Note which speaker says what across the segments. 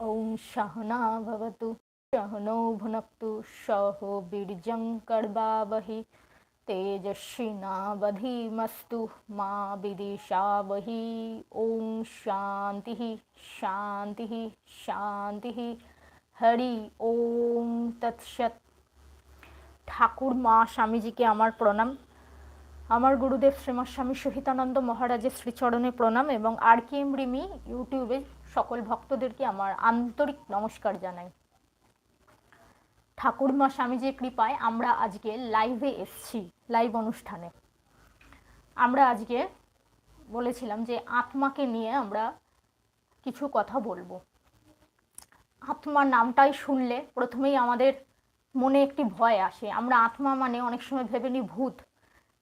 Speaker 1: ॐ सहना भवतु सहनौ भुनक्तु सह बीर्जं कर्वावहि तेजस्विनावधीमस्तु मा विदिशावहि ॐ शान्तिः शान्तिः শান্তিः হরি ওম তৎসৎ ঠাকুর মা স্বামীজিকে আমার প্রণাম আমার গুরুদেব শ্রীমৎ স্বামী সহিতানন্দ মহারাজের শ্রীচরণে প্রণাম এবং আর কে এম রিমি ইউটিউবে সকল ভক্তদেরকে আমার আন্তরিক নমস্কার জানাই। ঠাকুরমা স্বামীজির কৃপায় আমরা আজকে লাইভে এসছি লাইভ অনুষ্ঠানে। আমরা আজকে বলেছিলাম যে আত্মাকে নিয়ে আমরা কিছু কথা বলব। আত্মার নামটাই শুনলে প্রথমেই আমাদের মনে একটি ভয় আসে। আমরা আত্মা মানে অনেক সময় ভেবে নিই ভূত।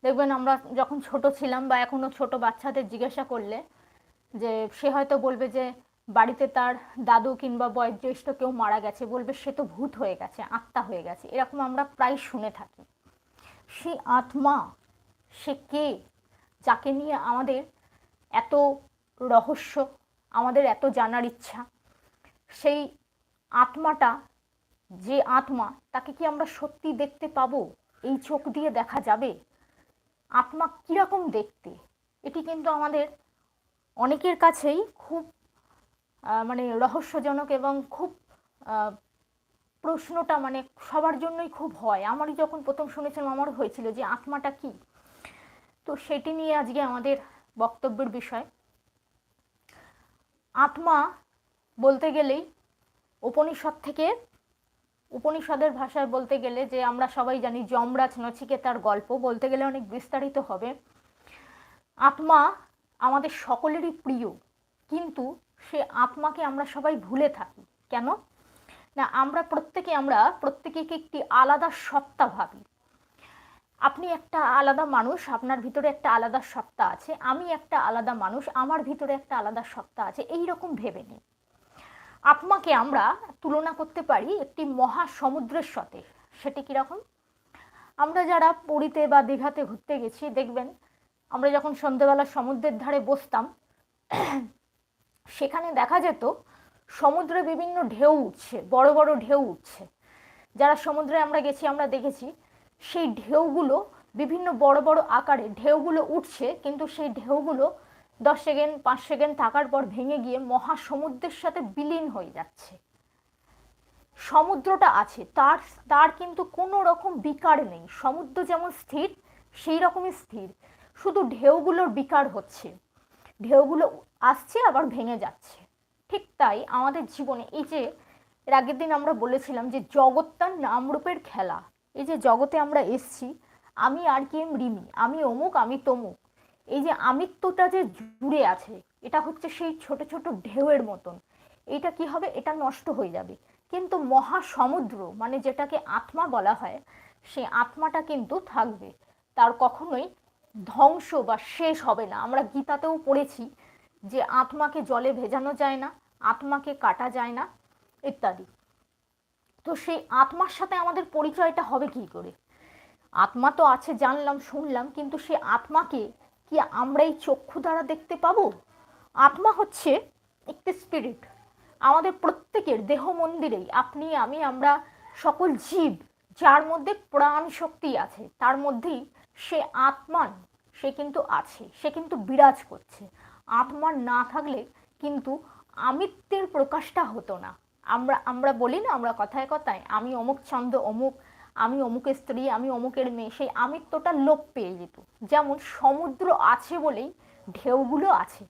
Speaker 1: দেখবেন আমরা যখন ছোট ছিলাম বা এখনও ছোট বাচ্চাদের জিজ্ঞাসা করলে যে সে হয়তো বলবে যে বাড়িতে তার দাদু কিংবা বয়োজ্যেষ্ঠ কেউ মারা গেছে বলবে সে তো ভূত হয়ে গেছে, আত্মা হয়ে গেছে। এরকম আমরা প্রায় শুনে থাকি। সেই আত্মা, সে কে? যাকে নিয়ে আমাদের এত রহস্য, আমাদের এত জানার ইচ্ছা, সেই আত্মাটা, যে আত্মা, তাকে কি আমরা সত্যি দেখতে পাবো? এই চোখ দিয়ে দেখা যাবে? আত্মা কীরকম দেখতে? এটি কিন্তু আমাদের অনেকের কাছেই খুব মানে রহস্যজনক এবং খুব প্রশ্নটা মানে সবার জন্যই খুব হয়। আমারই যখন প্রথম শুনেছিলাম আমার হয়েছিল যে আত্মাটা কি? তো সেটি নিয়ে আজকে আমাদের বক্তব্যের বিষয়। আত্মা বলতে গেলেই উপনিষদ থেকে, উপনিষদের ভাষায় বলতে গেলে যে আমরা সবাই জানি যমরাজ নচিকেতার গল্প বলতে গেলে অনেক বিস্তারিত হবে। আত্মা আমাদের সকলেরই প্রিয়, কিন্তু সে আত্মাকে আমরা সবাই ভুলে থাকি। কেন? না, আমরা প্রত্যেকে আমরা প্রত্যেকে একটি আলাদা সত্তা ভাবি। আপনি একটা আলাদা মানুষ, আপনার ভিতরে একটা আলাদা সত্তা আছে, আমি একটা আলাদা মানুষ, আমার ভিতরে একটা আলাদা সত্তা আছে এই রকম ভেবে নিই আত্মাকে আমরা তুলনা করতে পারি একটি মহা সমুদ্রের সাথে সেটি কীরকম? আমরা যারা পুরীতে বা দীঘাতে ঘুরতে গেছি, দেখবেন, আমরা যখন সন্ধেবেলা সমুদ্রের ধারে বসতাম সেখানে দেখা যেত সমুদ্রে বিভিন্ন ঢেউ উঠছে, বড় বড় ঢেউ উঠছে। যারা সমুদ্রে আমরা গেছি, আমরা দেখেছি সেই ঢেউগুলো বিভিন্ন বড় বড় আকারে ঢেউগুলো উঠছে, কিন্তু সেই ঢেউগুলো দশ সেকেন্ড, পাঁচ সেকেন্ড থাকার পর ভেঙে গিয়ে মহাসমুদ্রের সাথে বিলীন হয়ে যাচ্ছে। সমুদ্রটা আছে, তার তার কিন্তু কোনো রকম বিকার নেই। সমুদ্র যেমন স্থির, সেই রকমই স্থির। শুধু ঢেউগুলোর বিকার হচ্ছে। ঢেউগুলো আসছে, আবার ভেঙে যাচ্ছে। ঠিক তাই আমাদের জীবনে এই যে, এর আগের দিন আমরা বলেছিলাম যে, জগৎটার নামরূপের খেলা। এই যে জগতে আমরা এসছি, আমি আর কি এম রিমি, আমি অমুক, আমি তমুক। এই যে আমিত্বটা যে জুড়ে আছে, এটা হচ্ছে সেই ছোট ছোট ঢেউয়ের মতন। এটা কি হবে? এটা নষ্ট হয়ে যাবে। কিন্তু মহাসমুদ্র মানে যেটাকে আত্মা বলা হয়, সে আত্মাটা কিন্তু থাকবে। তার কখনোই ধ্বংস বা শেষ হবে না। আমরা গীতাতেও পড়েছি যে আত্মাকে জলে ভেজানো যায় না, আত্মাকে কাটা যায় না, ইত্যাদি। তো সেই আত্মার সাথে আমাদের পরিচয়টা হবে কি করে? আত্মা তো আছে, জানলাম, শুনলাম, কিন্তু সে আত্মাকে কি আমরা এই চক্ষু দ্বারা দেখতে পাবো? আত্মা হচ্ছে একটি স্পিরিট আমাদের প্রত্যেকের দেহ মন্দিরেই আপনি, আমি, আমরা সকল জীব, যার মধ্যে প্রাণ শক্তি আছে, তার মধ্যেই সে আত্মান, সে কিন্তু আছে, সে কিন্তু বিরাজ করছে। আত্মান না থাকলে কিন্তু আমিত্বের প্রকাশটা হতো না। আমরা আমরা বলি না, আমরা কথায় কথায়, আমি অমুক ছন্দ অমুক, আমি অমুকের স্ত্রী, আমি অমুকের মেয়ে, সেই আমিত্বটা লোপ পেয়ে যেত। যেমন সমুদ্র আছে বলেই ঢেউগুলো আছে।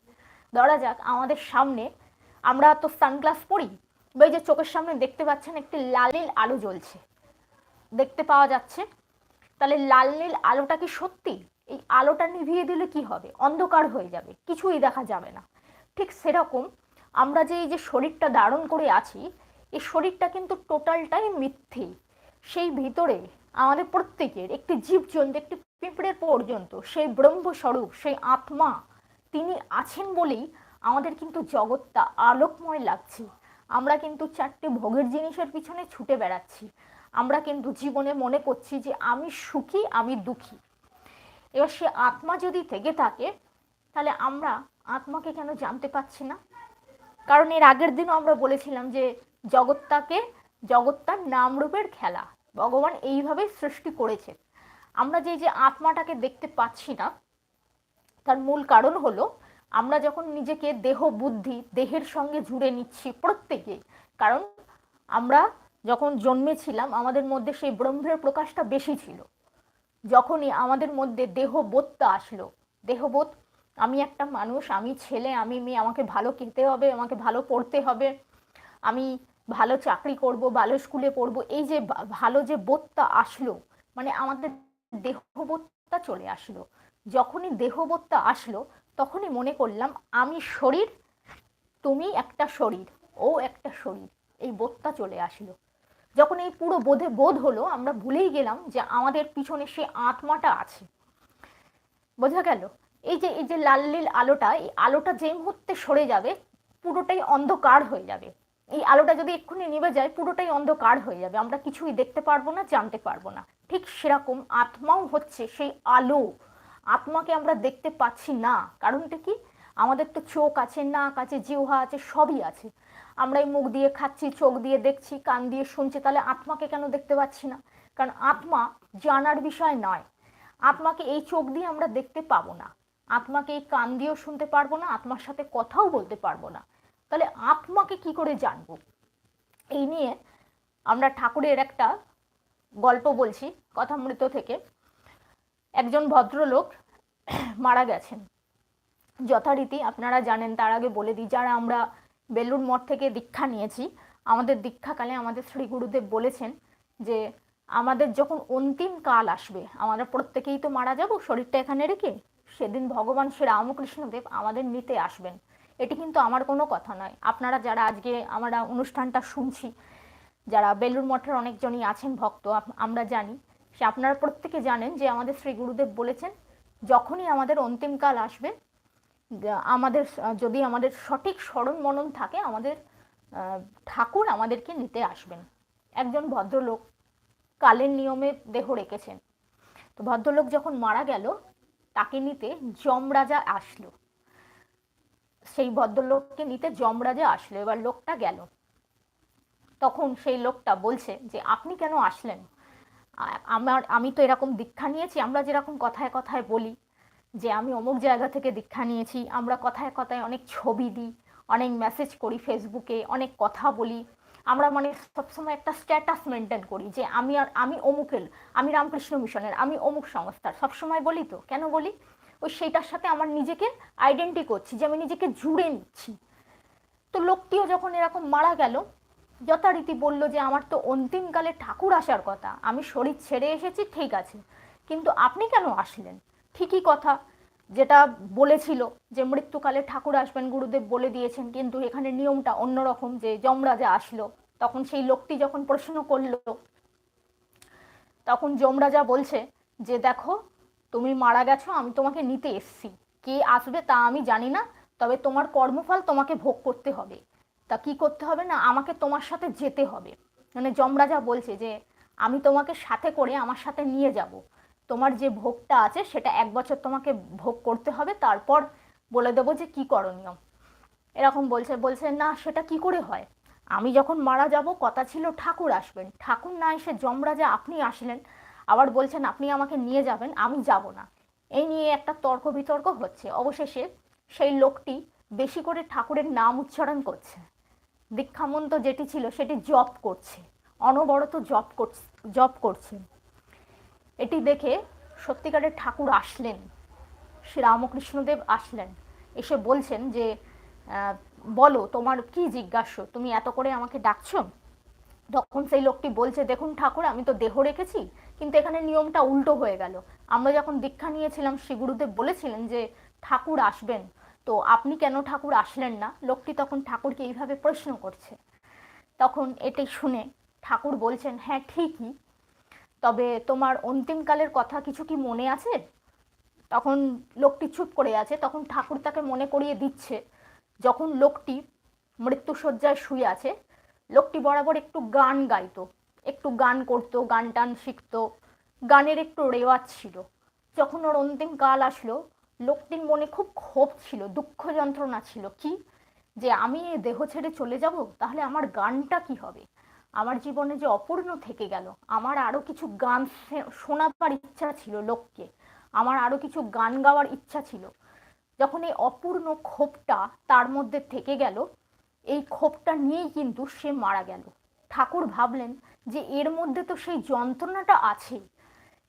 Speaker 1: ধরা যাক আমাদের সামনে, আমরা তো সানগ্লাস পরি বা যে চোখের সামনে দেখতে পাচ্ছেন একটি লাল নীল আলো জ্বলছে। দেখতে পাওয়া যাচ্ছে তাহলে লাল নীল আলোটা কি সত্যি? এই আলোটা নিভিয়ে দিলে কি হবে? অন্ধকার হয়ে যাবে, কিছুই দেখা যাবে না। ঠিক সেরকম আমরা যে এই যে শরীরটা ধারণ করে আছি, এই শরীরটা কিন্তু টোটালটাই মিথ্যে। সেই ভিতরে আমাদের প্রত্যেকের একটি জীবজন্তু, একটি পিঁপড়ের পর্যন্ত সেই ব্রহ্মস্বরূপ, সেই আত্মা, তিনি আছেন বলেই আমাদের কিন্তু জগৎটা আলোকময় লাগছে। আমরা কিন্তু চারটে ভোগের জিনিসের পিছনে ছুটে বেড়াচ্ছি। আমরা কিন্তু জীবনে মনে করছি যে আমি সুখী, আমি দুঃখী। এবার সে আত্মা যদি থেকে থাকে, তাহলে আমরা আত্মাকে কেন জানতে পাচ্ছি না? কারণ এর আগের দিনও আমরা বলেছিলাম যে জগৎটাকে জগৎটার নামরূপের খেলা। ভগবান এইভাবেই সৃষ্টি করেছে। আমরা যে যে আত্মাটাকে দেখতে পাচ্ছি না, তার মূল কারণ হলো আমরা যখন নিজেকে দেহ, বুদ্ধি, দেহের সঙ্গে জুড়ে নিচ্ছি প্রত্যেকে, কারণ আমরা যখন জন্মেছিলাম, আমাদের মধ্যে সেই ব্রহ্মের প্রকাশটা বেশি ছিল। যখনই আমাদের মধ্যে দেহবোধটা আসলো, দেহবোধ, আমি একটা মানুষ, আমি ছেলে, আমি মেয়ে, আমাকে ভালো খেতে হবে, আমাকে ভালো পড়তে হবে, আমি ভালো চাকরি করব, ভালো স্কুলে পড়ব, এই যে ভালো যে বোধটা আসলো মানে আমাদের দেহবোধটা চলে আসলো। যখনই দেহবোধটা আসলো, তখনই মনে করলাম, আমি শরীর, তুমি একটা শরীর, ও একটা শরীর, এই বোধটা চলে আসলো। যখন এই পুরো বোধে বোধ হলো, আমরা ভুলেই গেলাম যে আমাদের পিছনে সে আত্মাটা আছে। বোঝা গেল? এই যে এই যে লাল নীল আলোটা, এই আলোটা যে মুহূর্তে সরে যাবে, পুরোটাই অন্ধকার হয়ে যাবে। এই আলোটা যদি এক্ষুনি নিভে যায়, পুরোটাই অন্ধকার হয়ে যাবে। আমরা কিছুই দেখতে পারব না, জানতে পারব না। ঠিক সেরকম আত্মাও হচ্ছে সেই আলো। আত্মাকে আমরা দেখতে পাচ্ছি না। কারণটা কি? আমাদের তো চোখ আছে, নাক আছে, জিহ্বা আছে, সবই আছে। আমরা এই মুখ দিয়ে খাচ্ছি, চোখ দিয়ে দেখছি, কান দিয়ে শুনছি, তাহলে আত্মাকে কেন দেখতে পাচ্ছি না? কারণ আত্মা জানার বিষয় নয়। আত্মাকে এই চোখ দিয়ে আমরা দেখতে পাবো না। আত্মাকে এই কান দিয়েও শুনতে পারব না, আত্মার সাথে কথাও বলতে পারব না। তাহলে আত্মাকে কি করে জানব? এই নিয়ে আমরা ঠাকুরের একটা গল্প বলছি, কথামৃত থেকে। একজন ভদ্রলোক মারা গেছেন। যথারীতি আপনারা জানেন, তার আগে বলে দিই, যারা আমরা বেলুড় মঠ থেকে দীক্ষা নিয়েছি। আমাদের দীক্ষাকালে আমাদের শ্রী গুরুদেব বলেছেন যে, আমাদের যখন অন্তিম কাল আসবে, আমরা প্রত্যেকেই তো মারা যাব, শরীরটা এখানে রেখে সেদিন ভগবান শ্রী রামকৃষ্ণদেব আমাদের নিতে আসবেন। এটি কিন্তু আমার কোনো কথা নয়। আপনারা যারা আজকে আমরা অনুষ্ঠানটা শুনছি, যারা বেলুড় মঠের অনেকজনই আছেন ভক্ত আমরা জানি, সে আপনারা প্রত্যেকে জানেন যে আমাদের শ্রী গুরুদেব বলেছেন, যখনই আমাদের অন্তিমকাল আসবে আমাদের যদি আমাদের সঠিক স্মরণ মনন থাকে, আমাদের ঠাকুর আমাদেরকে নিতে আসবেন। একজন ভদ্রলোক কালের নিয়মে দেহ রেখেছেন। তো ভদ্রলোক যখন মারা গেল, তাকে নিতে যমরাজা আসলো। সেই ভদ্রলোককে নিতে যমরাজা আসলো, এবার লোকটা গেল। তখন সেই লোকটা বলছে যে, আপনি কেন আসলেন? আমার, আমি তো এরকম দীক্ষা নিয়েছি, আমরা যেরকম কথায় কথায় বলি যে আমি অমুক জায়গা থেকে দীক্ষা নিয়েছি, আমরা কথায় কথায় অনেক ছবি দিই, অনেক মেসেজ করি ফেসবুকে অনেক কথা বলি। আমরা মানে সবসময় একটা স্ট্যাটাস মেনটেন করি যে আমি আর, আমি অমুকের, আমি রামকৃষ্ণ মিশনের, আমি অমুক সংস্থার। সবসময় বলি তো, কেন বলি? ওই সেইটার সাথে আমার নিজেকে আইডেন্টি করছি যে আমি নিজেকে জুড়ে নিচ্ছি। তো লোকটিও যখন এরকম মারা গেল, যথারীতি বলল যে আমার তো অন্তিমকালে ঠাকুর আসার কথা, আমি শরীর ছেড়ে এসেছি, ঠিক আছে। কিন্তু আপনি কেন আসলেন? ঠিকই কথা যেটা বলেছিল যে মৃত্যুকালে ঠাকুর আসবেন, গুরুদেব বলে দিয়েছেন, কিন্তু এখানে নিয়মটা অন্যরকম যে যমরাজা আসলো। তখন সেই লোকটি যখন প্রশ্ন করল, তখন যমরাজা বলছে যে দেখো, তুমি মারা গেছো, আমি তোমাকে নিতে এসছি। কে আসবে তা আমি জানি না, তবে তোমার কর্মফল তোমাকে ভোগ করতে হবে। তা কি করতে হবে না, আমাকে তোমার সাথে যেতে হবে। মানে যমরাজা বলছে যে, আমি তোমাকে সাথে করে আমার সাথে নিয়ে যাব। তোমার যে ভোগটা আছে সেটা এক বছর তোমাকে ভোগ করতে হবে, তারপর বলে দেবো যে কি করণীয়। এরকম বলছে বলছে, না, সেটা কি করে হয়? আমি যখন মারা যাব, কথা ছিল ঠাকুর আসবেন। ঠাকুর না এসে যমরাজা আপনি আসলেন। আবার বলছেন, আপনি আমাকে নিয়ে যাবেন, আমি যাব না। এই নিয়ে একটা তর্ক বিতর্ক হচ্ছে। অবশেষে সেই লোকটি বেশি করে ঠাকুরের নাম উচ্চারণ করছে। দীক্ষামন্ত যেটি ছিল, সেটি জপ করছে। অনবরত জপ করছে জপ করছে। এটি দেখে সত্যিকারের ঠাকুর আসলেন। শ্রী রামকৃষ্ণদেব আসলেন। এসে বলছেন যে বলো, তোমার কি জিজ্ঞাসা? তুমি এত করে আমাকে ডাকছো? তখন সেই লোকটি বলছে, দেখুন ঠাকুর, আমি তো দেহ রেখেছি, কিন্তু এখানে নিয়মটা উল্টো হয়ে গেল। আমরা যখন দীক্ষা নিয়েছিলাম, শ্রী গুরুদেব বলেছিলেন যে, ঠাকুর আসবেন। তো আপনি কেন ঠাকুর আসলেন না? লোকটি তখন ঠাকুরকে এইভাবে প্রশ্ন করছে। তখন এটি শুনে ঠাকুর বলছেন হ্যাঁ ঠিকই। তবে তোমার অন্তিমকালের কথা কিছু কি মনে আছে? তখন লোকটি চুপ করে আছে, তখন ঠাকুর তাকে মনে করিয়ে দিচ্ছে, যখন লোকটি মৃত্যুসজ্জায় শুয়ে আছে, লোকটি বরাবর একটু গান গাইতো, একটু গান করতো, গান টান শিখতো, গানের একটু রেওয়াজ ছিল। যখন ওর অন্তিম কাল আসলো, লোকটির মনে খুব ক্ষোভ ছিল, দুঃখ যন্ত্রণা ছিল, কি? যে আমি এই দেহ ছেড়ে চলে যাব? তাহলে আমার গানটা কি হবে? আমার জীবনে যে অপূর্ণ থেকে গেল, আমার আরও কিছু গান শোনাবার ইচ্ছা ছিল লোককে, আমার আরও কিছু গান গাওয়ার ইচ্ছা ছিল। যখন এই অপূর্ণ ক্ষোভটা তার মধ্যে থেকে গেল, এই ক্ষোভটা নিয়েই কিন্তু সে মারা গেল। ঠাকুর ভাবলেন যে এর মধ্যে তো সেই যন্ত্রণাটা আছে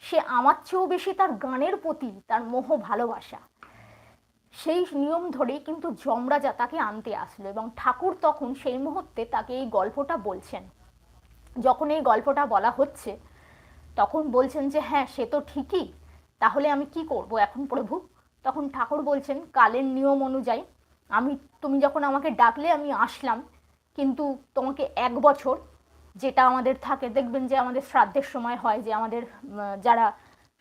Speaker 1: সে আমার চেয়েও বেশি তার গানের প্রতি তার মোহ ভালোবাসা। সেই নিয়ম ধরেই কিন্তু যমরাজা তাকে আনতে আসলো এবং ঠাকুর তখন সেই মুহূর্তে তাকে এই গল্পটা বলছেন। যখন এই গল্পটা বলা হচ্ছে, তখন বলছেন যে হ্যাঁ সে তো ঠিকই। তাহলে আমি কি করব এখন প্রভু? তখন ঠাকুর বলছেন, কালের নিয়ম অনুযায়ী, আমি, তুমি যখন আমাকে ডাকলে আমি আসলাম, কিন্তু তোমাকে এক বছর যেটা আমাদের থাকে, দেখবেন যে আমাদের শ্রাদ্ধের সময় হয় যে আমাদের যারা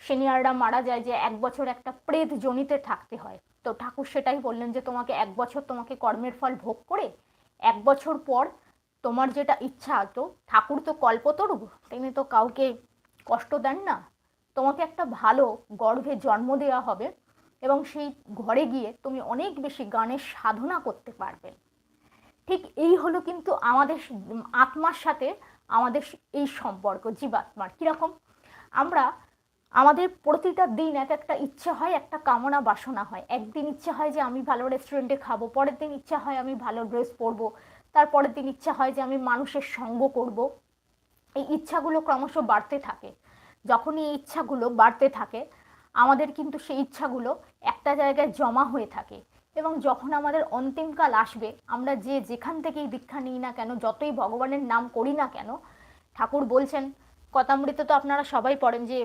Speaker 1: সিনিয়ররা মারা যায় যে এক বছর একটা প্রেত জনিতে থাকতে হয়। তো ঠাকুর সেটাই বললেন যে, তোমাকে এক বছর তোমাকে কর্মের ফল ভোগ করে, এক বছর পর তোমার যেটা ইচ্ছা, তো ঠাকুর তো কল্পতরু তিনি তো কাউকে কষ্ট দেন না। তোমাকে একটা ভালো গর্ভে জন্ম দেওয়া হবে এবং সেই ঘরে গিয়ে তুমি অনেক বেশি গানের সাধনা করতে পারবে। ঠিক এই হলো কিন্তু আমাদের আত্মার সাথে আমাদের এই সম্পর্ক, জীবাত্মার। কীরকম? আমরা, আমাদের প্রতিটা দিন এক একটা ইচ্ছে হয়, একটা কামনা বাসনা হয়। একদিন ইচ্ছে হয় যে আমি ভালো রেস্টুরেন্টে খাব, পরের দিন ইচ্ছা হয় আমি ভালো ড্রেস পরবো। তারপরের দিন ইচ্ছা হয় যে আমি মানুষের সঙ্গ করব। এই ইচ্ছাগুলো ক্রমশ বাড়তে থাকে। যখনই এই ইচ্ছাগুলো বাড়তে থাকে, আমাদের কিন্তু সেই ইচ্ছাগুলো একটা জায়গায় জমা হয়ে থাকে এবং যখন আমাদের অন্তিমকাল আসবে, আমরা যে যেখান থেকেই দীক্ষা নিই না কেন, যতই ভগবানের নাম করি না কেন, ঠাকুর বলছেন কথামৃতে তো আপনারা সবাই পড়েন যে,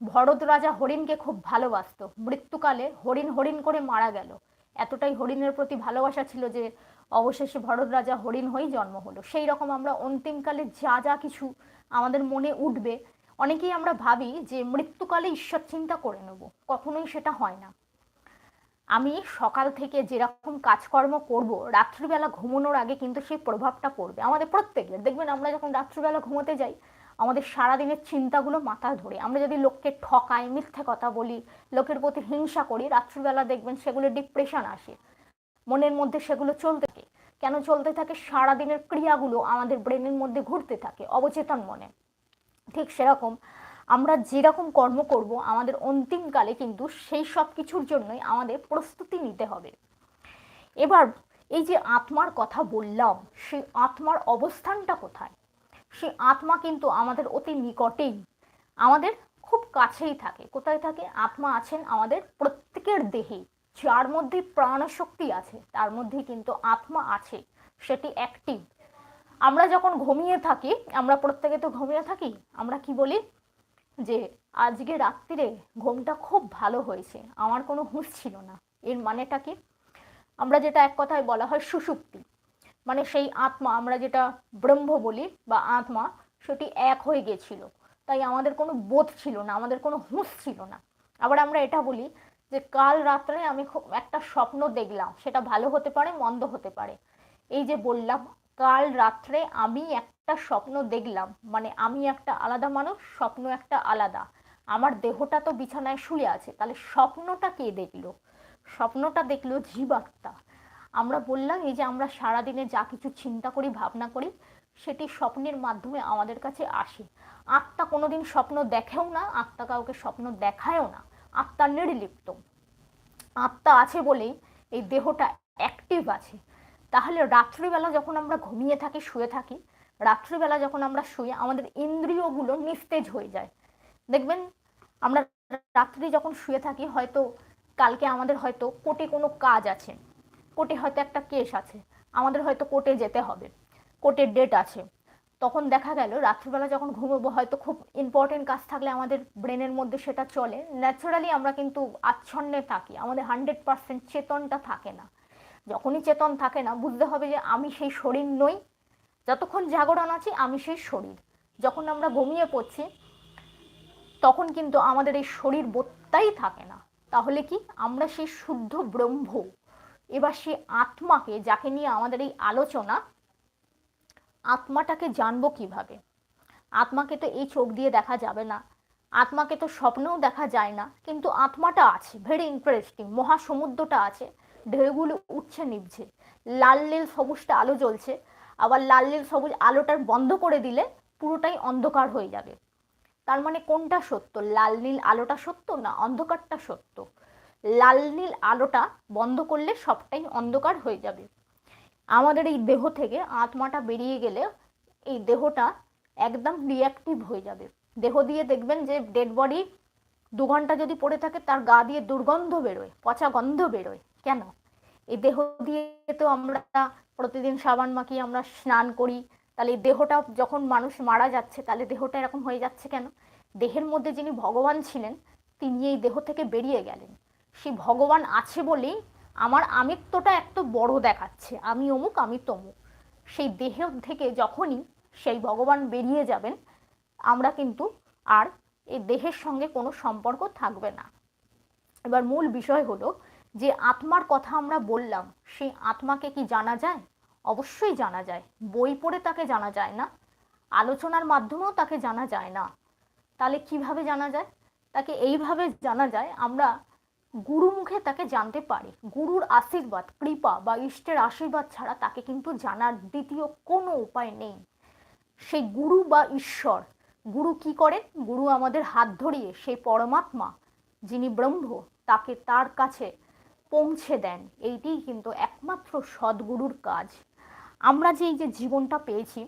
Speaker 1: ভরত রাজা হরিণকে খুব ভালোবাসতো। মৃত্যুকালে হরিণ হরিণ করে মারা গেল। এতটাই হরিণের প্রতি ভালোবাসা ছিল যে অবশেষে ভরত রাজা হরিণ হয়েই জন্ম হলো। সেই রকম আমরা অন্তিমকালে যা যা কিছু আমাদের মনে উঠবে, অনেকেই আমরা ভাবি যে মৃত্যুকালে ঈশ্বর চিন্তা করে নেব, কখনোই সেটা হয় না। আমি সকাল থেকে যেরকম কাজকর্ম করব, রাত্রিবেলা ঘুমানোর আগে কিন্তু সেই প্রভাবটা পড়বে। আমাদের প্রত্যেকের, দেখবেন আমরা যখন রাত্রিবেলা ঘুমোতে যাই, আমাদের সারাদিনের চিন্তাগুলো মাথা ধরে। আমরা যদি লোককে ঠকাই, মিথ্যে কথা বলি, লোকের প্রতি হিংসা করি, রাত্রিবেলা দেখবেন সেগুলো ডিপ্রেশন আসে। মনের মধ্যে সেগুলো চলতে কেন চলতে থাকে? সারাদিনের ক্রিয়াগুলো আমাদের ব্রেনের মধ্যে ঘুরতে থাকে, অবচেতন মনে। ঠিক সেরকম আমরা যেরকম কর্ম করব, আমাদের অন্তিমকালে কিন্তু সেই সব কিছুর জন্যই আমাদের প্রস্তুতি নিতে হবে। এবার এই যে আত্মার কথা বললাম, সেই আত্মার অবস্থানটা কোথায়? সেই আত্মা কিন্তু আমাদের অতি নিকটেই, আমাদের খুব কাছেই থাকে। কোথায় থাকে? আত্মা আছেন আমাদের প্রত্যেকের দেহেই। যার মধ্যে প্রাণশক্তি আছে, তার মধ্যে কিন্তু আত্মা আছে, সেটি অ্যাক্টিভ আমরা যখন ঘুমিয়ে থাকি, আমরা প্রত্যেকে তো ঘুমিয়ে থাকি, আমরা কি বলি? যে আজকে রাত্রিরে ঘুমটা খুব ভালো হয়েছে, আমার কোনো হুঁশ ছিল না। এর মানেটা কি? আমরা যেটা এক কথায় বলা হয় সুষুপ্তি মানে সেই আত্মা, আমরা যেটা ব্রহ্ম বলি বা আত্মা, সেটি এক হয়ে গেছিল। তাই আমাদের কোনো বোধ ছিল না, আমাদের কোনো হুঁশ ছিল না। আবার আমরা এটা বলি যে কাল রাত্রে আমি খুব একটা স্বপ্ন দেখলাম, সেটা ভালো হতে পারে, মন্দ হতে পারে। এই যে বললাম, কাল রাত্রে আমি একটা স্বপ্ন দেখলাম মানে আমি একটা আলাদা মানুষ, স্বপ্ন একটা আলাদা। আমার দেহটা তো বিছানায় শুয়ে আছে, তাহলে স্বপ্নটা কে দেখল? স্বপ্নটা দেখল জীবাত্মা আমরা বললাম, এই যে আমরা সারাদিনে যা কিছু চিন্তা করি, ভাবনা করি, সেটি স্বপ্নের মাধ্যমে আমাদের কাছে আসে। আত্মা কোনোদিন স্বপ্ন দেখেও না, আত্মা কাউকে স্বপ্ন দেখায়ও না। আত্মা নির্লিপ্ত। আত্মা আছে বলেই এই দেহটা অ্যাক্টিভ আছে। তাহলে রাত্রিবেলা যখন আমরা ঘুমিয়ে থাকি, শুয়ে থাকি, রাত্রিবেলা যখন আমরা শুয়ে আমাদের ইন্দ্রিয়গুলো নিস্তেজ হয়ে যায়। দেখবেন, আমরা রাত্রি যখন শুয়ে থাকি, হয়তো কালকে আমাদের হয়তো কোর্টে কোনো কাজ আছে। কোর্টে হয়তো একটা কেস আছে। আমাদের হয়তো কোর্টে যেতে হবে। কোর্টের ডেট আছে। তখন দেখা গেল, রাত্রিবেলা যখন ঘুমোবো হয়তো খুব ইম্পর্টেন্ট কাজ থাকলে আমাদের ব্রেনের মধ্যে সেটা চলে। ন্যাচারালি আমরা কিন্তু আচ্ছন্নে থাকি, আমাদের হান্ড্রেড পার্সেন্ট চেতনটা থাকে না। যখনই চেতন থাকে না, বুঝতে হবে যে আমি সেই শরীর নই। যতক্ষণ জাগরণ আছি, আমি সেই শরীর। যখন আমরা ঘুমিয়ে পড়ছি, তখন কিন্তু আমাদের এই শরীর বোধটাই থাকে না। তাহলে কি? আমরা সেই শুদ্ধ ব্রহ্ম, এবার সেই আত্মাকে, যাকে নিয়ে আমাদের এই আলোচনা আত্মাটাকে জানব কীভাবে? আত্মাকে তো এই চোখ দিয়ে দেখা যাবে না। আত্মাকে তো স্বপ্নেও দেখা যায় না। কিন্তু আত্মাটা আছে ভেরি ইন্টারেস্টিং মহাসমুদ্রটা আছে। ঢেউগুলো উঠছে নিভছে। লাল নীল সবুজটা আলো জ্বলছে। আবার লাল নীল সবুজ আলোটার বন্ধ করে দিলে পুরোটাই অন্ধকার হয়ে যাবে। তার মানে কোনটা সত্য? লাল নীল আলোটা সত্য না অন্ধকারটা সত্য? লাল নীল আলোটা বন্ধ করলে সবটাই অন্ধকার হয়ে যাবে। আমাদের এই দেহ থেকে আত্মাটা বেরিয়ে গেলে এই দেহটা একদম রিয়াক্টিভ হয়ে যাবে। দেহ দিয়ে দেখবেন যে ডেড বডি দু ঘণ্টা যদি পড়ে থাকে, তার গা দিয়ে দুর্গন্ধ বেরোয়, পচা গন্ধ বেরোয়। কেন? এই দেহ দিয়ে তো আমরা প্রতিদিন সাবান মাখিয়ে আমরা স্নান করি, তাহলে এই দেহটা যখন মানুষ মারা যাচ্ছে, তাহলে দেহটা এরকম হয়ে যাচ্ছে কেন? দেহের মধ্যে যিনি ভগবান ছিলেন, তিনি এই দেহ থেকে বেরিয়ে গেলেন। সেই ভগবান আছে বলেই আমার আমিত্বটা এত বড় দেখাচ্ছে, আমি অমুক, আমি তমুক। সেই দেহ থেকে যখনই সেই ভগবান বেরিয়ে যাবেন, আমরা কিন্তু আর এই দেহের সঙ্গে কোনো সম্পর্ক থাকবে না। এবার মূল বিষয় হলো যে আত্মার কথা আমরা বললাম, সেই আত্মাকে কি জানা যায়? অবশ্যই জানা যায়। বই পড়ে তাকে জানা যায় না, আলোচনার মাধ্যমেও তাকে জানা যায় না। তাহলে কীভাবে জানা যায়? তাকে এইভাবে জানা যায়, আমরা গুরু মুখে তাকে জানতে পারি। গুরুর আশীর্বাদ, কৃপা বা ইষ্টের আশীর্বাদ ছাড়া তাকে কিন্তু জানার দ্বিতীয় কোনো উপায় নেই। সেই গুরু বা ঈশ্বর, গুরু কি করেন? গুরু আমাদের হাত ধরিয়ে সেই পরমাত্মা, যিনি ব্রহ্ম, তাকে তার কাছে পৌঁছে দেন। এইটিই কিন্তু একমাত্র সদ্গুরুর কাজ। আমরা যে এই যে জীবনটা পেয়েছি,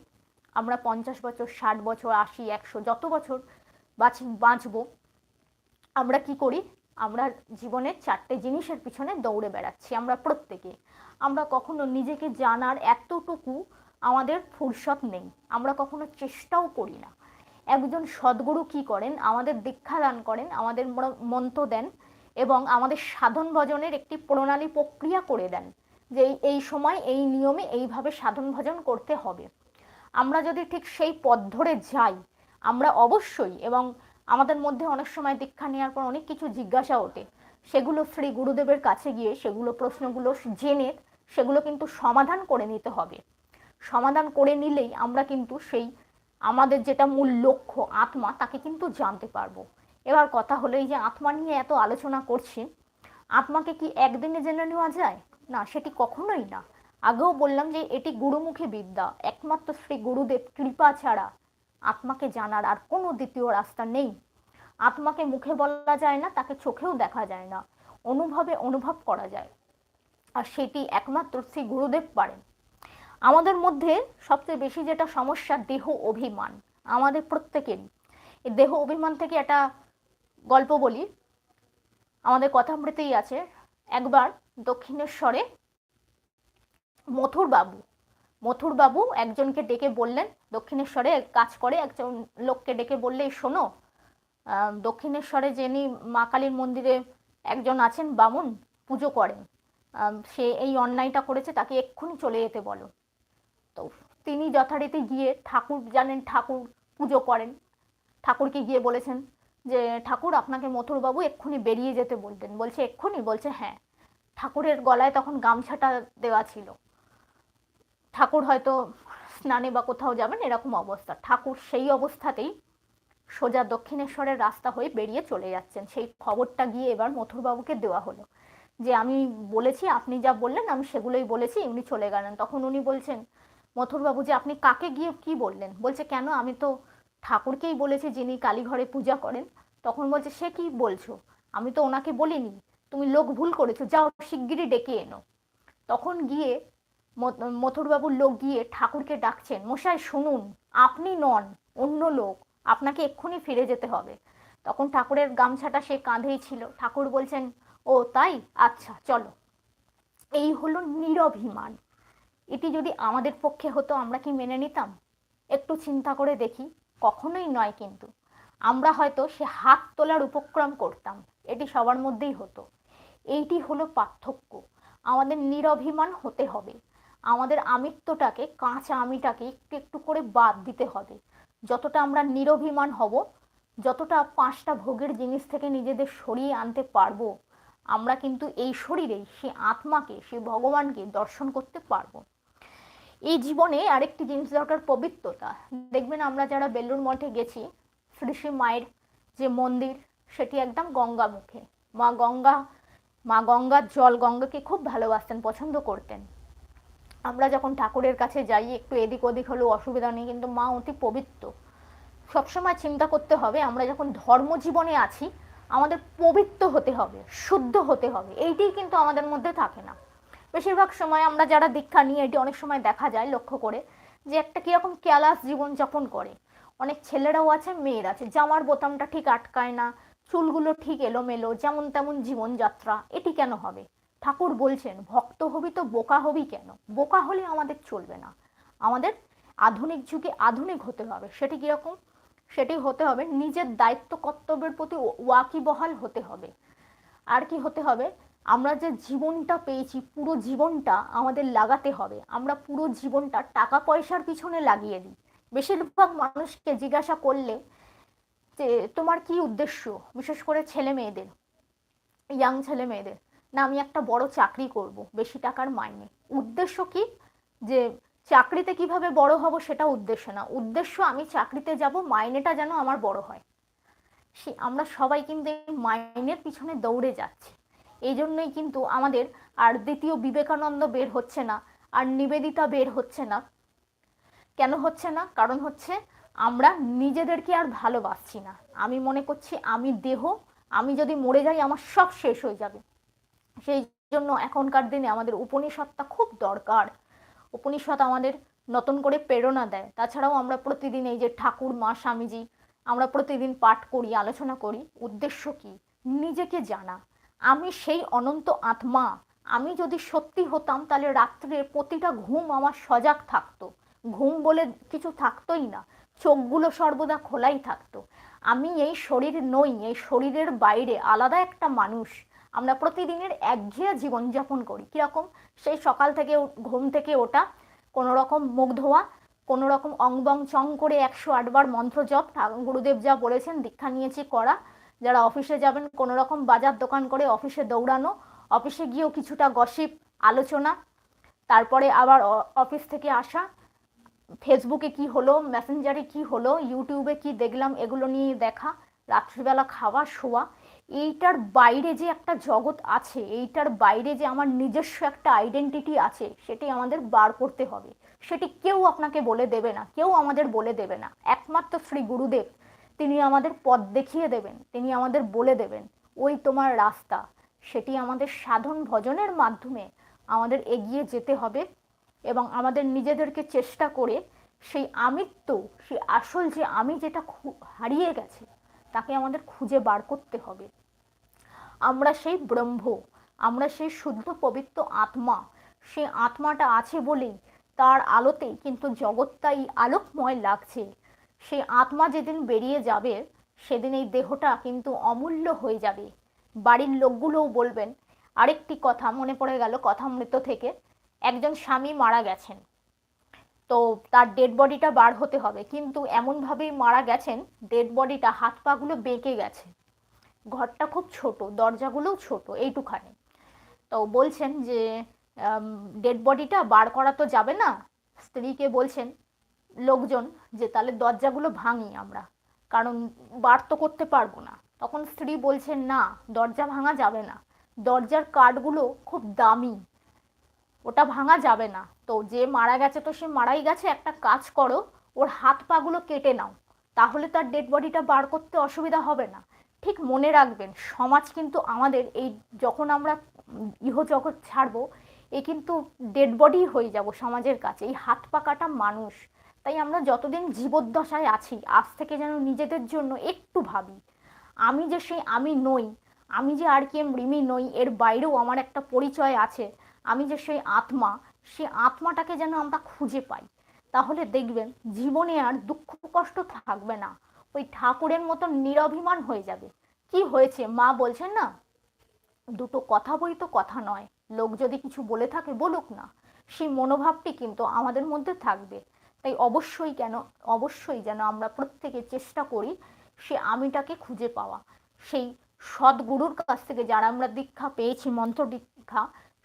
Speaker 1: আমরা পঞ্চাশ বছর, ষাট বছর, আশি, একশো, যত বছর বাঁচি বাঁচবো, আমরা কি করি? আমরা জীবনের চারটে জিনিসের পিছনে দৌড়ে বেড়াচ্ছি, আমরা প্রত্যেকে। আমরা কখনো নিজেকে জানার এতটুকু আমাদের ফুরসত নেই, আমরা কখনো চেষ্টাও করি না। একজন সদ্গুরু কি করেন? আমাদের দীক্ষা দান করেন, আমাদের মন্ত্র দেন এবং আমাদের সাধন ভজনের একটি প্রণালী প্রক্রিয়া করে দেন যে এই সময় এই নিয়মে এইভাবে সাধন ভজন করতে হবে। আমরা যদি ঠিক সেই পথ ধরে যাই, আমরা অবশ্যই এবং আমাদের মধ্যে অনেক সময় দীক্ষা নেওয়ার পর অনেক কিছু জিজ্ঞাসা ওঠে। সেগুলো শ্রী গুরুদেবের কাছে গিয়ে, সেগুলো প্রশ্নগুলো জেনে সেগুলো কিন্তু সমাধান করে নিতে হবে। সমাধান করে নিলেই আমরা কিন্তু সেই আমাদের যেটা মূল লক্ষ্য, আত্মা, তাকে কিন্তু জানতে পারব। এবার কথা হলো এই যে আত্মা নিয়ে এত আলোচনা করছি, আত্মাকে কি একদিনে জেনে নেওয়া যায়? না, সেটি কখনোই না। আগেও বললাম যে এটি গুরুমুখী বিদ্যা। একমাত্র শ্রী গুরুদেব কৃপা ছাড়া আত্মাকে জানার আর কোনো দ্বিতীয় রাস্তা নেই। আত্মাকে মুখে বলা যায় না, তাকে চোখেও দেখা যায় না। অনুভবে অনুভব করা যায়। আর সেটি একমাত্র শ্রী গুরুদেব পারেন। আমাদের মধ্যে সবচেয়ে বেশি যেটা সমস্যা, দেহ অভিমান। আমাদের প্রত্যেকেরই। এই দেহ অভিমান থেকে একটা গল্প বলি। আমাদের কথামৃতেই আছে, একবার দক্ষিণেশ্বরে মথুর বাবু মথুর বাবু একজনকে ডেকে বললেন, দক্ষিণেশ্বরে কাজ করে। একজন লোককে ডেকে বললে, শোনো দক্ষিণেশ্বরে যিনি মা কালীর মন্দিরে একজন আছেন, বামুন, পুজো করেন। সে এই অন্যায়টা করেছে, তাকে এক্ষুনি চলে যেতে বলো। তো তিনি যথারীতি গিয়ে ঠাকুর জানেন, ঠাকুর পুজো করেন। ঠাকুরকে গিয়ে বলেছেন যে, ঠাকুর, আপনাকে মথুরবাবু এক্ষুনি বেরিয়ে যেতে বলতেন বলছে, এক্ষুনি? বলছে হ্যাঁ। ঠাকুরের গলায় তখন গামছাটা দেওয়া ছিল। ঠাকুর হয়তো স্নানে বা কোথাও যাবেন, এরকম অবস্থা। ঠাকুর সেই অবস্থাতেই সোজা দক্ষিণেশ্বরের রাস্তা হয়ে বেরিয়ে চলে যাচ্ছেন। সেই খবরটা গিয়ে এবার মথুরবাবুকে দেওয়া হলো। যে আমি বলেছি, আপনি যা বললেন, আমি সেগুলোই বলেছি, উনি চলে গেলেন। তখন উনি বলছেন, মথুরবাবু, যে আপনি কাকে গিয়ে কি বললেন? বলছে, কেন? আমি তো ঠাকুরকেই বলেছি যিনি কালীঘরে পূজা করেন। তখন বলছে, সে কি বলছো? আমি তো ওনাকে বলিনি। তুমি লোক ভুল করেছ। যাও শিগগিরই ডেকে এনো। তখন গিয়ে মথুরবাবুর লোক গিয়ে ঠাকুরকে ডাকছেন, মশাই, শুনুন, আপনি নন, অন্য লোক, আপনাকে এক্ষুনি ফিরে যেতে হবে। তখন ঠাকুরের গামছাটা সে কাঁধেই ছিল। ঠাকুর বলছেন, ও, তাই? আচ্ছা চলো। এই হলো নিরভিমান এটি যদি আমাদের পক্ষে হতো, আমরা কি মেনে নিতাম? একটু চিন্তা করে দেখি, কখনোই নয় কিন্তু। আমরা হয়তো সে হাত তোলার উপক্রম করতাম, এটি সবার মধ্যেই হতো। এইটি হলো পার্থক্য। আমাদের নিরভিমান হতে হবে। আমাদের আমিত্বটাকে, কাঁচা আমিটাকে একটু একটু করে বাদ দিতে হবে। যতটা আমরা নিরভিমান হব, যতটা পাঁচটা ভোগের জিনিস থেকে নিজেদের সরিয়ে আনতে পারব, আমরা কিন্তু এই শরীরেই সে আত্মাকে, সে ভগবানকে দর্শন করতে পারব। এই জীবনে আরেকটি জিনিস দরকার, পবিত্রতা। দেখবেন আমরা যারা বেলুর মঠে গেছি, শ্রী শ্রী মায়ের যে মন্দির, সেটি একদম গঙ্গা মুখে। মা গঙ্গা, মা গঙ্গার জল গঙ্গাকে খুব ভালোবাসতেন, পছন্দ করতেন। আমরা যখন ঠাকুরের কাছে যাই, একটু এদিক ওদিক হলেও অসুবিধা নেই, কিন্তু মা অতি পবিত্র। সবসময় চিন্তা করতে হবে, আমরা যখন ধর্ম জীবনে আছি, আমাদের পবিত্র হতে হবে, শুদ্ধ হতে হবে, এইটাই কিন্তু আমাদের মধ্যে থাকে না। বেশিরভাগ সময় আমরা যারা দীক্ষা নিয়ে এটি অনেক সময় দেখা যায়, লক্ষ্য করে, যে একটা কীরকম ক্যালাস জীবনযাপন করে। অনেক ছেলেরাও আছে, মেয়ের আছে, জামার বোতামটা ঠিক আটকায় না, চুলগুলো ঠিক এলোমেলো, যেমন তেমন জীবনযাত্রা, এটি কেন হবে? ঠাকুর বলছেন, ভক্ত হবি তো বোকা হবি কেন? বোকা হলে আমাদের চলবে না। আমাদের আধুনিক যুগে আধুনিক হতে হবে। সেটি কীরকম? সেটি হতে হবে নিজের দায়িত্ব কর্তব্যের প্রতি ওয়াকিবহাল হতে হবে। আর কি হতে হবে? আমরা যে জীবনটা পেয়েছি, পুরো জীবনটা আমাদের লাগাতে হবে। আমরা পুরো জীবনটা টাকা পয়সার পিছনে লাগিয়ে দিই। বেশিরভাগ মানুষকে জিজ্ঞাসা করলে যে, তোমার কি উদ্দেশ্য? বিশেষ করে ছেলে মেয়েদের, ইয়াং ছেলে মেয়েদের। না, আমি একটা বড় চাকরি করব, বেশি টাকার মাইনে। উদ্দেশ্য কি? যে চাকরিতে কীভাবে বড় হব সেটা উদ্দেশ্য না। উদ্দেশ্য, আমি চাকরিতে যাব, মাইনেটা যেন আমার বড় হয়। সে, আমরা সবাই কিন্তু মাইনের পিছনে দৌড়ে যাচ্ছি। এই জন্যই কিন্তু আমাদের আর দ্বিতীয় বিবেকানন্দ বের হচ্ছে না, আর নিবেদিতা বের হচ্ছে না। কেন হচ্ছে না? কারণ হচ্ছে আমরা নিজেদেরকে আর ভালোবাসছি না। আমি মনে করছি আমি দেহ, আমি যদি মরে যাই আমার সব শেষ হয়ে যাবে। সেই জন্য এখনকার দিনে আমাদের উপনিষদটা খুব দরকার। উপনিষদ আমাদের নতুন করে প্রেরণা দেয়। তাছাড়াও আমরা প্রতিদিন এই যে ঠাকুর, মা, স্বামীজি, আমরা প্রতিদিন পাঠ করি, আলোচনা করি। উদ্দেশ্য কি? নিজেকে জানা। আমি সেই অনন্ত আত্মা। আমি যদি সত্যি হতাম, তাহলে রাত্রে প্রতিটা ঘুম আমার সজাগ থাকতো। ঘুম বলে কিছু থাকতোই না। চোখগুলো সর্বদা খোলাই থাকতো। আমি এই শরীর নই, এই শরীরের বাইরে আলাদা একটা মানুষ। আমরা প্রতিদিনের একঘেয়ে জীবনযাপন করি। কীরকম সেই সকাল থেকে ঘুম থেকে ওটা কোনো রকম মুখ ধোয়া কোনো রকম অংবং চং করে একশো আটবার মন্ত্র জপ গুরুদেব যা বলেছেন, দীক্ষা নিয়েছি করা। যারা অফিসে যাবেন কোনো রকম বাজার দোকান করে অফিসে দৌড়ানো, অফিসে গিয়েও কিছুটা গসিপ, আলোচনা, তারপরে আবার অফিস থেকে আসা, ফেসবুকে কি হলো, মেসেঞ্জারে কি হলো, ইউটিউবে কি দেখলাম, এগুলো নিয়ে দেখা, রাত্রিবেলা খাওয়া, শোয়া এইটার বাইরে যে একটা জগৎ আছে, এইটার বাইরে যে আমার নিজস্ব একটা আইডেন্টিটি আছে সেটি আমাদের বার করতে হবে। সেটি কেউ আপনাকে বলে দেবে না, কেউ আমাদের বলে দেবে না। একমাত্র শ্রী গুরুদেব, তিনি আমাদের পথ দেখিয়ে দেবেন, তিনি আমাদের বলে দেবেন, ওই তোমার রাস্তা। সেটি আমাদের সাধন ভজনের মাধ্যমে আমাদের এগিয়ে যেতে হবে এবং আমাদের নিজেদেরকে চেষ্টা করে সেই আমিত্ব, সেই আসল যে আমি যেটা হারিয়ে গেছে, তাকে আমাদের খুঁজে বার করতে হবে। আমরা সেই ব্রহ্ম, আমরা সেই শুদ্ধ পবিত্র আত্মা, সেই আত্মাটা আছে বলেই তার আলোতেই কিন্তু জগৎটাই আলোকময় লাগছে। সেই আত্মা যেদিন বেরিয়ে যাবে, সেদিন এই দেহটা কিন্তু অমূল্য হয়ে যাবে। বাড়ির লোকগুলোও বলবেন, আরেকটি কথা মনে পড়ে গেল কথা মৃত থেকে, একজন স্বামী মারা গেছেন। তো তার ডেড বডিটা বার হতে হবে, কিন্তু এমনভাবেই মারা গেছেন ডেড বডিটা হাত পাগুলো বেঁকে গেছে। ঘরটা খুব ছোট, দরজাগুলোও ছোট, এইটুখানি। তো বলছেন যে ডেড বডিটা বার করা তো যাবে না? স্ত্রীকে বলছেন লোকজন যে, তাহলে দরজাগুলো ভাঙি আমরা, কারণ বার তো করতে পারব না। তখন স্ত্রী বলছেন, না, দরজা ভাঙা যাবে না। দরজার কাঠগুলো খুব দামি, ওটা ভাঙা যাবে না। তো যে মারা গেছে তো সে মারাই গেছে, একটা কাজ করো, ওর হাত পাগুলো কেটে নাও। তাহলে তার ডেড বডিটা বার করতে অসুবিধা হবে না। ঠিক মনে রাখবেন, সমাজ কিন্তু আমাদের এই যখন আমরা ইহজগৎ ছাড়বো, এ কিন্তু ডেড বডি হয়ে যাব সমাজের কাছে। এই হাত পাকাটা মানুষ। তাই আমরা যতদিন জীবদ্দশায় আছি, আজ থেকে যেন নিজেদের জন্য একটু ভাবি। আমি যে সেই আমি নই, আমি যে আর কে রিমি নই, এর বাইরেও আমার একটা পরিচয় আছে। আমি যে সেই আত্মা সেই আত্মাটাকে যেন আমরা খুঁজে পাই। তাহলে দেখবেন, জীবনে আর দুঃখ কষ্ট থাকবে না। ওই ঠাকুরের মতো নিরভিমান হয়ে যাবে। কি হয়েছে? মা বলছেন না, দুটো কথা বই তো কথা নয়। লোক যদি কিছু বলে থাকে, বলুক না। সেই মনোভাবটি কিন্তু আমাদের মধ্যে থাকবে। তাই অবশ্যই কেন, অবশ্যই যেন আমরা প্রত্যেকে চেষ্টা করি সে আমিটাকে খুঁজে পাওয়া। সেই সদ্গুরুর কাছ থেকে যারা আমরা দীক্ষা পেয়েছি, মন্ত্র দীক্ষা,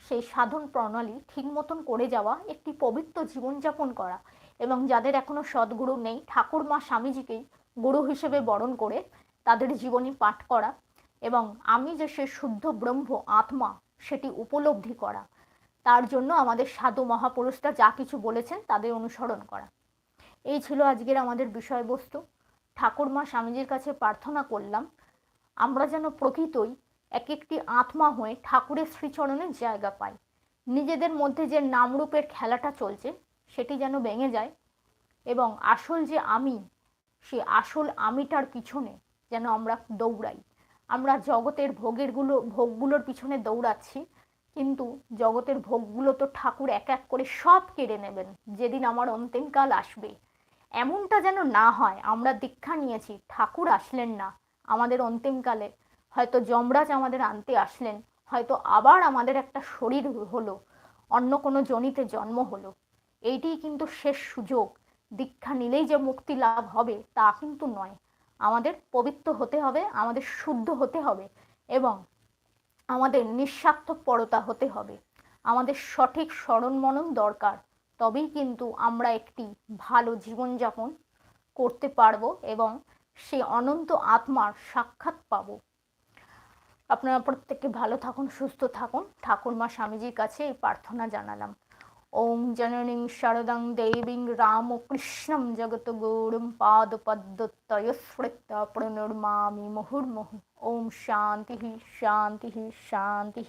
Speaker 1: সেই সাধন প্রণালী ঠিক মতন করে যাওয়া, একটি পবিত্র জীবনযাপন করা। এবং যাদের এখনও সদ্গুরু নেই ঠাকুর মা স্বামীজিকেই গুরু হিসেবে বরণ করে তাদের জীবনী পাঠ করা এবং আমি যে সে শুদ্ধ ব্রহ্ম আত্মা, সেটি উপলব্ধি করা। তার জন্য আমাদের সাধু মহাপুরুষরা যা কিছু বলেছেন তাদের অনুসরণ করা। এই ছিল আজকের আমাদের বিষয়বস্তু। ঠাকুরমা স্বামীজির কাছে প্রার্থনা করলাম, আমরা যেন প্রকৃতই এক একটি আত্মা হয়ে ঠাকুরের শ্রীচরণের জায়গা পাই। নিজেদের মধ্যে যে নামরূপের খেলাটা চলছে, সেটি যেন ভেঙে যায় এবং আসল যে আমি সে আসল আমিটার পিছনে যেন আমরা দৌড়াই। আমরা জগতের ভোগেরগুলো ভোগগুলোর পিছনে দৌড়াচ্ছি, কিন্তু জগতের ভোগগুলো তো ঠাকুর এক এক করে সব কেড়ে নেবেন, যেদিন আমার অন্তিমকাল আসবে। এমনটা যেন না হয়, আমরা দীক্ষা নিয়েছি, ঠাকুর আসলেন না আমাদের অন্তিমকালে হয়তো যমরাজ আমাদের আনতে আসলেন, হয়তো আবার আমাদের একটা শরীর হলো, অন্য কোনো জনিতে জন্ম হলো। এইটিই কিন্তু শেষ সুযোগ। দীক্ষা নিলেই যে মুক্তি লাভ হবে, তা কিন্তু নয়। আমাদের পবিত্র হতে হবে, আমাদের শুদ্ধ হতে হবে এবং আমাদের নিঃস্বার্থপরতা হতে হবে। আমাদের সঠিক স্মরণ মনন দরকার। তবেই কিন্তু আমরা একটি ভালো জীবনযাপন করতে পারব এবং সে অনন্ত আত্মার সাক্ষাৎ পাবো। আপনারা প্রত্যেকে ভালো থাকুন, সুস্থ থাকুন। ঠাকুরমা স্বামীজির কাছে এই প্রার্থনা জানালাম। ওম জননীং শারদাং দেবীং রামকৃষ্ণম জগত গৌরম পাদপদ্মতয়স্মৃত প্রণর্মামি মুহুর্মুহু ওম শান্তি শান্তি শান্তি